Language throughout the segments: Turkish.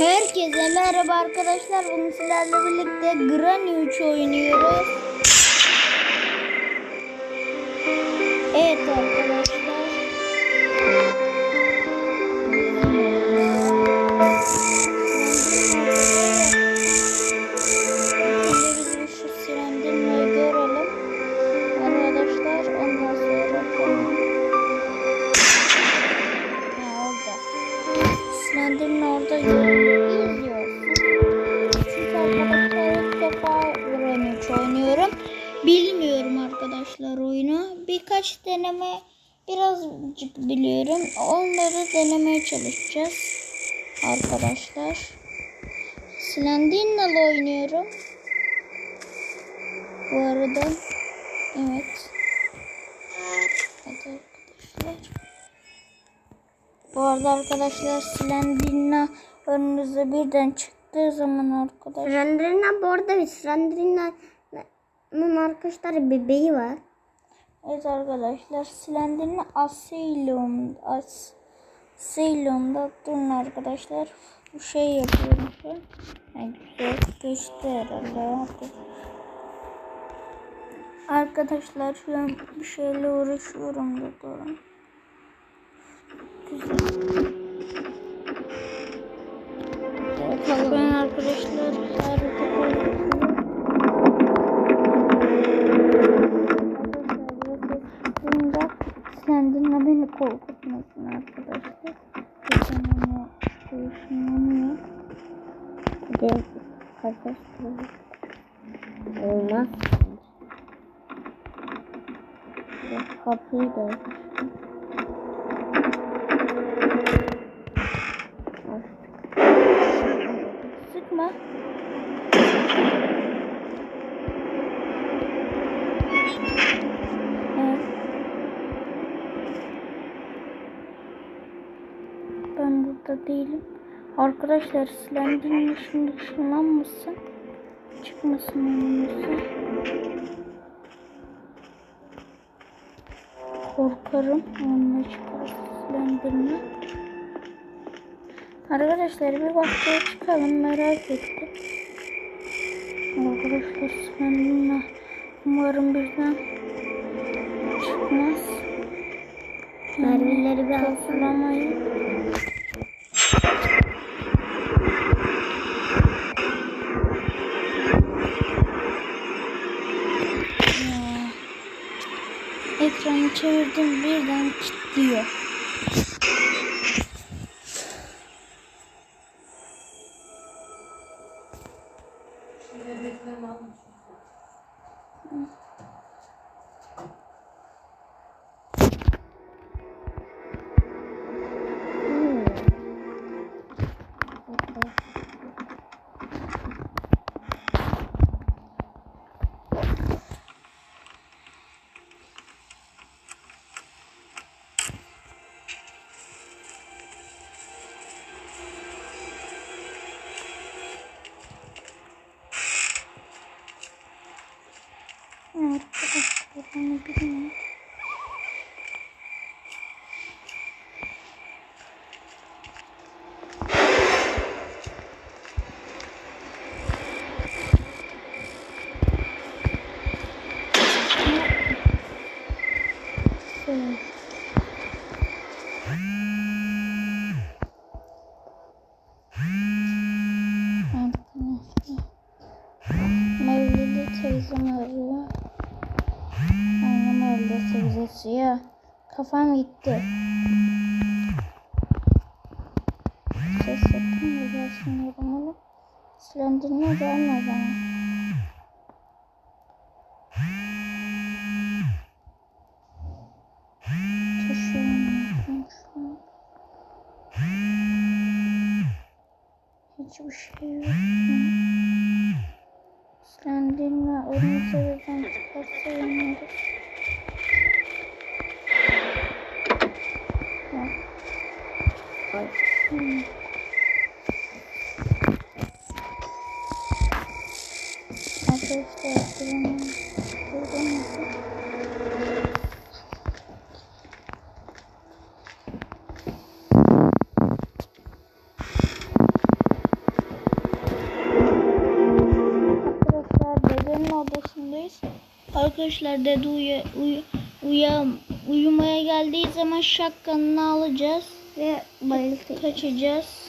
Herkese merhaba arkadaşlar. Bugün sizlerle birlikte Granny 3 oynuyoruz. Deneme birazcık biliyorum. Onları denemeye çalışacağız. Arkadaşlar. Slender'la oynuyorum. Bu arada evet. Evet arkadaşlar. Bu arada arkadaşlar Slendina önünüze birden çıktığı zaman arkadaşlar Sandrina bu arada Sandrina'nın arkadaşlar bebeği var. Evet arkadaşlar Slendina Asylum As Asylum'da durun arkadaşlar. Bu şey yapıyorum şu güzel geçti herhalde. Arkadaşlar şu an bir şeyle uğraşıyorum da durun. Güzel. Korkutmasın arkadaşlar. Geçen onu düşünüyor. Bir de kardeş Olmaz. Kapıyı da değilim. Arkadaşlar Slender'ın şimdi ışınlanmasın. Çıkmasın önümüze. Korkarım. Onunla çıkarsa Slender'ını. Arkadaşlar bir bahçeye çıkalım merak ettim. Arkadaşlar Slender'ına umarım birden çıkmaz. Mermileri bir alsana. Ekranı çevirdim birden kilitliyor. Arkadaşlar. Mevlidi teyzem arıyor. Annem Mevlidi teyzesi ya. Kafam gitti. Hiçbir şey yok. Slender'la önümüze birden çıkarsa yanarız. Ya. Ay. Hmm. Arkadaşlar buranın buradan Arkadaşlar dede uya, uya, uya, uyumaya geldiği zaman şapkanını alacağız ve Bayıldı. kaçacağız.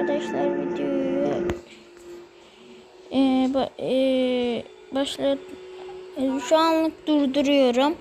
Arkadaşlar videoyu e, ba, e, başlat şu anlık durduruyorum.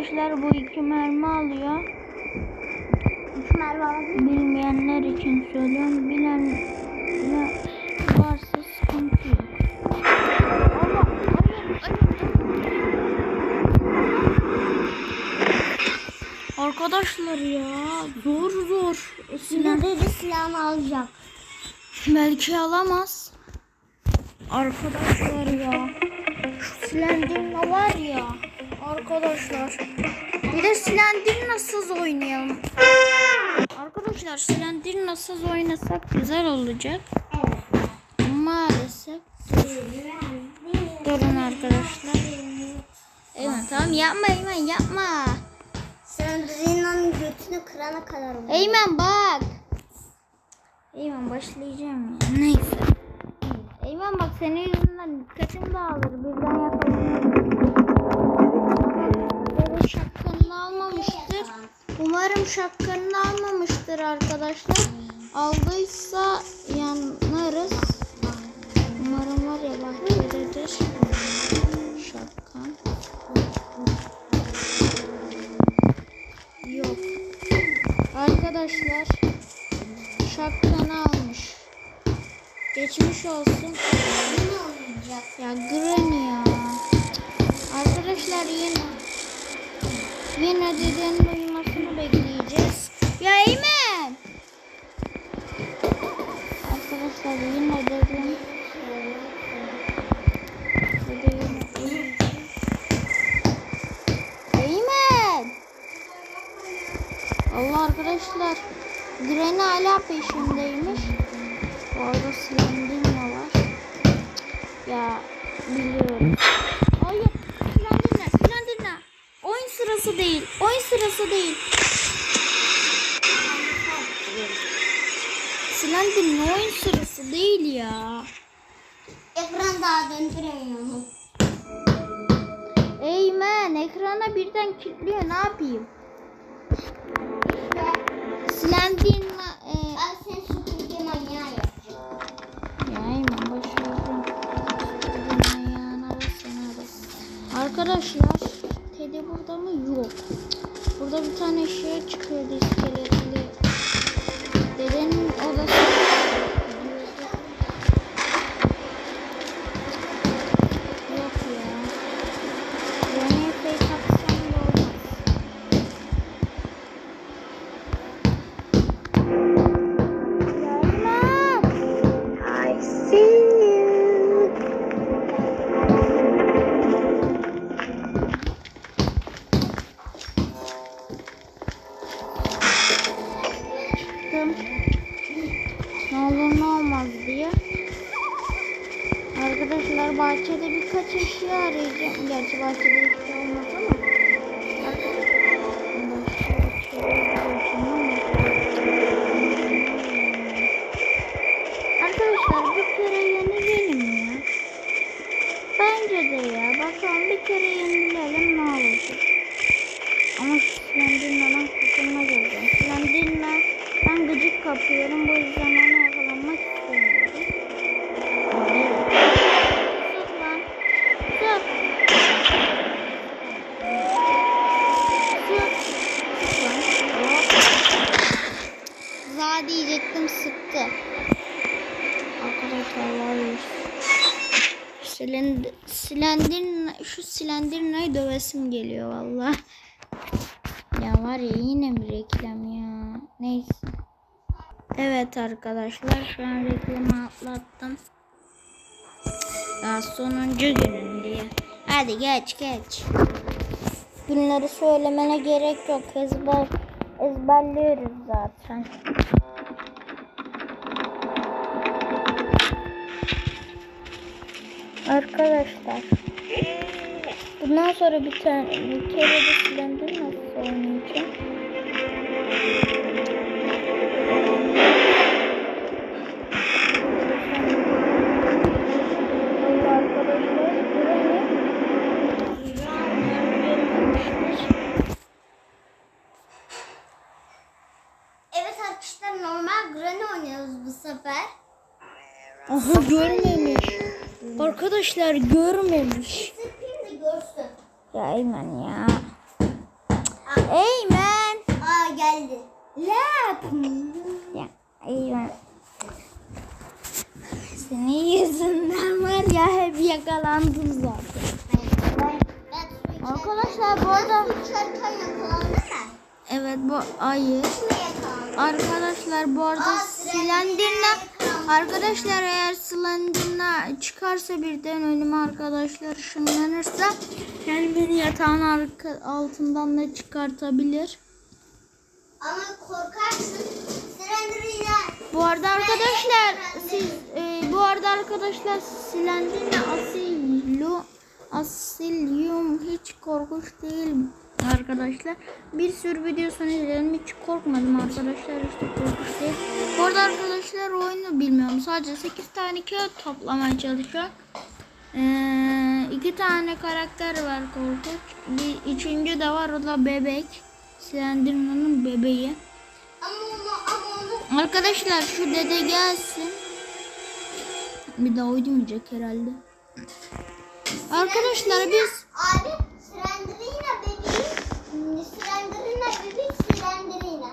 Arkadaşlar bu iki mermi alıyor. Üç merve alabilir? Bilmeyenler için söylüyorum. Bilen varsa sıkıntı yok. Allah, hayır, hayır. Arkadaşlar ya zor zor. Silah dedi silahını alacak. belki alamaz. Arkadaşlar ya. Şu silendirme var ya. Arkadaşlar. Bir de silendirmesiz oynayalım. Arkadaşlar silendirmesiz oynasak güzel olacak. Maalesef. Durun arkadaşlar. Eymen tamam yapma Eymen yapma. Zina'nın götünü kırana kadar oldu. Eymen bak. Eymen başlayacağım ya. Neyse. Eymen bak senin yüzünden dikkatim dağılır. Birden yakalanırım. Şapkanını almamıştır. Umarım şapkanını almamıştır arkadaşlar. Aldıysa yanarız. Umarım var ya bak dededir. Şapkan. Yok. Arkadaşlar şapkanı almış. Geçmiş olsun. Ne olacak? Ya Granny ya. Arkadaşlar yine yine dedenin uyumasını bekleyeceğiz. Ya Eymen. Arkadaşlar yine dedem dede yine uyuyacak. Eymen. Allah arkadaşlar. Granny hala peşindeymiş. Bu arada silendirme var. Ya biliyorum. değil. Oyun sırası değil. Sinan'ın oyun sırası değil ya. Ekran daha döndüremiyorum. Eymen ekrana birden kilitliyor ne yapayım? Sinan'ın e... Ben seni süpürge manyağı yapacağım. Ya Eymen boş ver. Arkadaş ya burada mı? Yok. Burada bir tane şey çıkıyordu iskeletli. Çıktım. Ne olur ne olmaz diye. Arkadaşlar bahçede birkaç eşya arayacağım. Gerçi bahçede hiç şey olmaz ama. Arkadaşlar bu kere yenilelim ya. Bence de ya. Bakalım bir kere yenilelim ne olacak. Ama Slenderman'dan kurtulma geleceğim. Slenderman ben gıcık kapıyorum. Bu yüzden ona yakalanmak istemiyorum. Sık lan. Sık. Sık. Sık lan. Hop. Za diyecektim sıktı. Arkadaşlar var ya. Silendir, silendir, şu silendirnayı dövesim geliyor valla. Ya var ya yine mi reklam ya? Neyse. Evet arkadaşlar an reklamı atlattım. Daha sonuncu günün diye. Hadi geç geç. Günleri söylemene gerek yok. Ezber, ezberliyoruz zaten. Arkadaşlar. Bundan sonra bir tane bir kere de silendir nasıl oynayacağım? Arkadaşlar görmemiş. Eymen ya. Eymen. Aa geldi. Lap. Ya Eymen. Senin yüzünden var ya hep yakalandım zaten. Arkadaşlar bu arada Uçarken yakalandı mı? evet bu ayı. Arkadaşlar bu arada Slenderman. Arkadaşlar eğer silendirle çıkarsa birden önüme arkadaşlar ışınlanırsa yani beni yatağın arka, altından da çıkartabilir. Ama korkarsın. Slender'ıyla Bu arada arkadaşlar siz e, bu arada arkadaşlar silendirle asilu asilyum hiç korkunç değil arkadaşlar. Bir sürü videosunu izledim hiç korkmadım arkadaşlar işte korkunç değil. Bu arada arkadaşlar oyunu bilmiyorum sadece 8 tane kağıt toplamaya çalışıyorum. Ee, iki tane karakter var korkunç. Bir üçüncü de var o da bebek. Slenderman'ın bebeği. Arkadaşlar şu dede gelsin. Bir daha oynamayacak herhalde. Arkadaşlar biz Abi Slender'ıyla bebek Slender'ıyla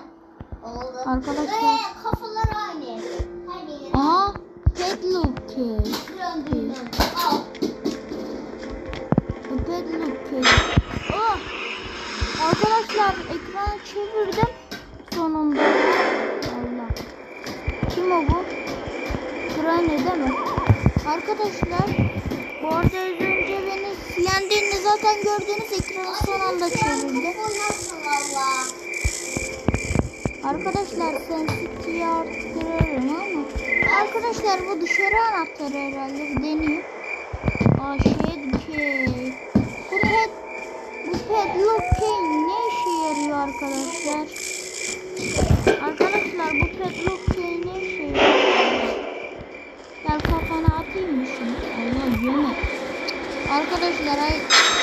oldu. Arkadaşlar- Ve kafalar aynı. Her yeri. Aa Cake. Slender'ıyla. Al. Pet Look Cake. Oh! Arkadaşlar ekranı çevirdim. Sonunda. Allah. Kim o bu? Değil mi? Arkadaşlar bu arada silendiğini zaten gördüğünüz ekranı son anda valla. Arkadaşlar sensitivity'yi arttırıyorum ama Arkadaşlar bu dışarı anahtarı herhalde bir deneyeyim. Aa şeye dikey. Bu pet bu padlock key ne Arkadaşlar ay Aa!